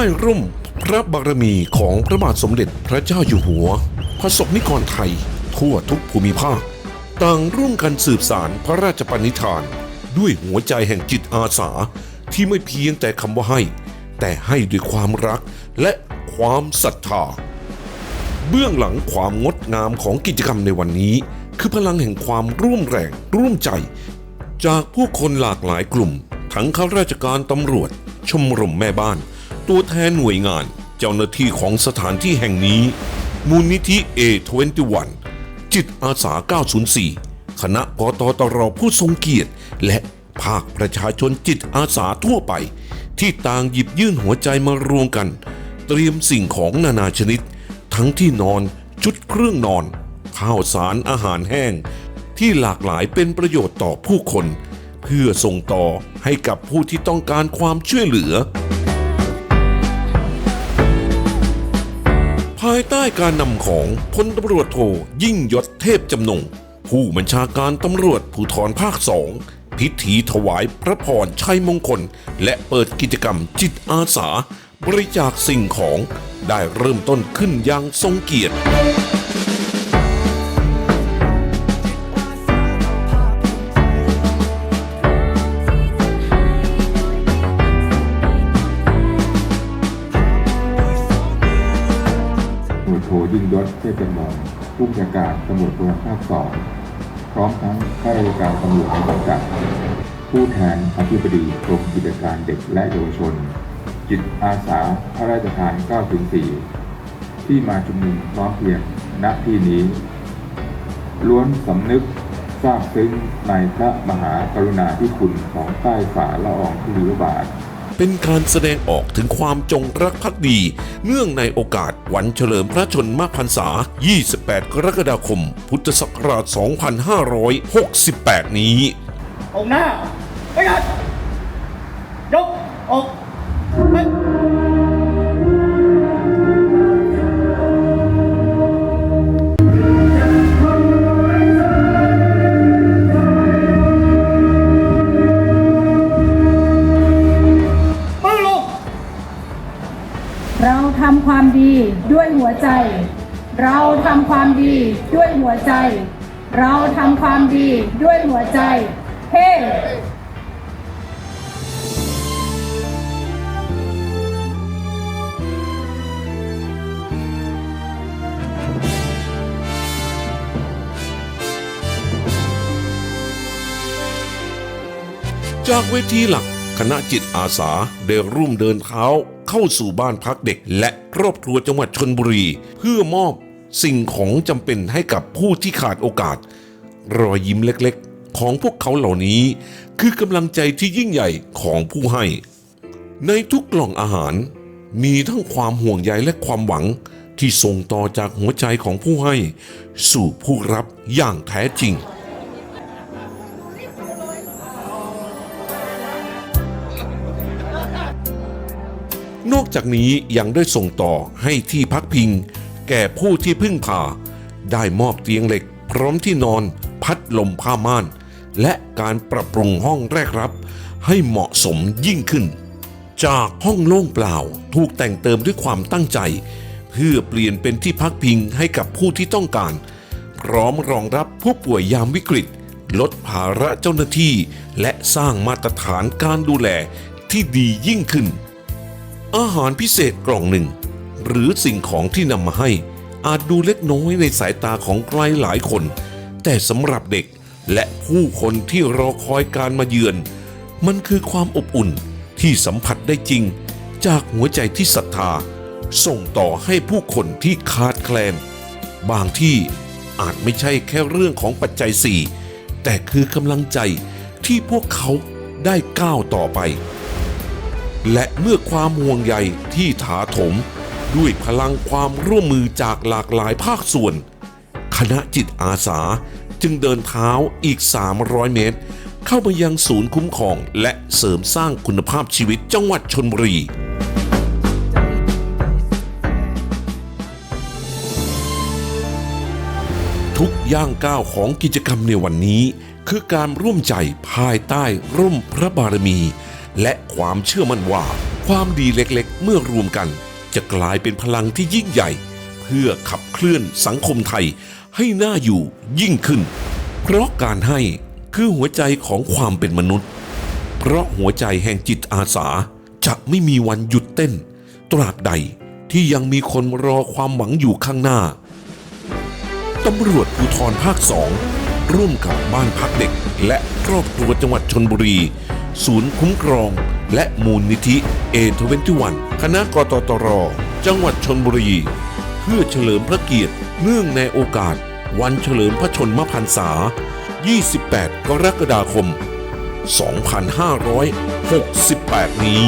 ต้ร่มพระบารมีของพระบาทสมเด็จพระเจ้าอยู่หัว พระสนิกรไทย ทั่วทุกภูมิภาค ต่างร่วมกันสืบสารพระราชปณิธาน ด้วยหัวใจแห่งจิตอาสาที่ไม่เพียงแต่คำว่าให้ แต่ให้ด้วยความรักและความศรัทธา เบื้องหลังความงดงามของกิจกรรมในวันนี้ คือพลังแห่งความร่วมแรงร่วมใจ จากผู้คนหลากหลายกลุ่ม ทั้งข้าราชการตำรวจ ชมรมแม่บ้าน ตัวแทนหน่วยงานเจ้าหน้าที่ของสถานที่แห่งนี้ มูลนิธิ A21 จิตอาสา 904 คณะกตตรผู้ทรงเกียรติ และภาคประชาชนจิตอาสาทั่วไป ที่ต่างหยิบยื่นหัวใจมารวมกัน เตรียมสิ่งของนานาชนิด ทั้งที่นอนชุดเครื่องนอน ข้าวสารอาหารแห้ง ที่หลากหลายเป็นประโยชน์ต่อผู้คน เพื่อส่งต่อให้กับผู้ที่ต้องการความช่วยเหลือายใต้การนำของพลตำรวจโทยิ่งยศเทพจำนง ผู้บัญชาการตำรวจภูธรภาคสองพิธีถวายพระพรชัยมงคล และเปิดกิจกรรมจิตอาสา บริจาคสิ่งของได้เริ่มต้นขึ้นอย่างทรงเกียรติ ยศเทพจำนงผู้บัญชาการตำรวจภูธรภาคสองพร้อมทั้งข้าราชการตำรวจในสังกัด ผู้แทนอธิบดีกรมกิจการเด็กและเยาวชน จิตอาสาพระราชทาน9-4 ที่มาชุมนุมพร้อมเพียงณที่นี้ ล้วนสำนึกทราบซึ้งในพระมหากรุณาธิคุณของใต้ฝ่าละอองธุลีพระบาท เป็นการแสดงออกถึงความจงรักภักดี เนื่องในโอกาสวันเฉลิมพระชนมพรรษา 28 กรกฎาคม พุทธศักราช 2568 นี้ออกหน้าไปยัดยกออกไป เราทำความดีด้วยหัวใจ เราทำความดีด้วยหัวใจ เราทำความดีด้วยหัวใจ เฮ้จากเวทีหลักคณะจิตอาสาได้ร่วมเดินเท้า เข้าสู่บ้านพักเด็ก และครอบครัวจังหวัดชนบุรี เพื่อมอบสิ่งของจำเป็นให้กับผู้ที่ขาดโอกาส รอยยิ้มเล็กๆ ของพวกเขาเหล่านี้ คือกำลังใจที่ยิ่งใหญ่ของผู้ให้ ในทุกกล่องอาหาร มีทั้งความห่วงใยและความหวังที่ส่งต่อจากหัวใจของผู้ให้ สู่ผู้รับอย่างแท้จริง นอกจากนี้ยังได้ส่งต่อให้ที่พักพิง แก่ผู้ที่พึ่งพา ได้มอบเตียงเหล็ก พร้อมที่นอนพัดลมผ้าม่าน และการปรับปรุงห้องแรกรับ ให้เหมาะสมยิ่งขึ้น จากห้องโล่งเปล่าถูกแต่งเติมด้วยความตั้งใจ เพื่อเปลี่ยนเป็นที่พักพิงให้กับผู้ที่ต้องการ พร้อมรองรับผู้ป่วยยามวิกฤต ลดภาระเจ้าหน้าที่ และสร้างมาตรฐานการดูแลที่ดียิ่งขึ้น อาหารพิเศษกล่องหนึ่ง หรือสิ่งของที่นำมาให้ อาจดูเล็กน้อยในสายตาของใครหลายคน แต่สำหรับเด็กและผู้คนที่รอคอยการมาเยือน มันคือความอบอุ่นที่สัมผัสได้จริง จากหัวใจที่ศรัทธา ส่งต่อให้ผู้คนที่ขาดแคลน บางที่อาจไม่ใช่แค่เรื่องของปัจจัยสี่แต่คือกำลังใจที่พวกเขาได้ก้าวต่อไป และเมื่อความห่วงใยที่ถาโถม ด้วยพลังความร่วมมือจากหลากหลายภาคส่วน คณะจิตอาสาจึงเดินเท้าอีก 300 เมตร เข้ามายังศูนย์คุ้มครอง และเสริมสร้างคุณภาพชีวิตจังหวัดชนบุรีทุกย่างก้าวของกิจกรรมในวันนี้ คือการร่วมใจภายใต้ร่มพระบารมี และความเชื่อมั่นว่า ความดีเล็กๆ เมื่อรวมกัน จะกลายเป็นพลังที่ยิ่งใหญ่ เพื่อขับเคลื่อนสังคมไทยให้น่าอยู่ยิ่งขึ้น เพราะการให้คือหัวใจของความเป็นมนุษย์ เพราะหัวใจแห่งจิตอาสาจะไม่มีวันหยุดเต้น ตราบใดที่ยังมีคนรอความหวังอยู่ข้างหน้าตำรวจภูธรภาคสองร่วมกับบ้านพักเด็ก และครอบครัวจังหวัดชนบุรี ศูนย์คุ้มครอง และมูลนิธิเอทเวนตี้วันคณะกตตร จังหวัดชนบุรี เพื่อเฉลิมพระเกียรติ เนื่องในโอกาส วันเฉลิมพระชนมพรรษา 28 กรกฎาคม 2568 นี้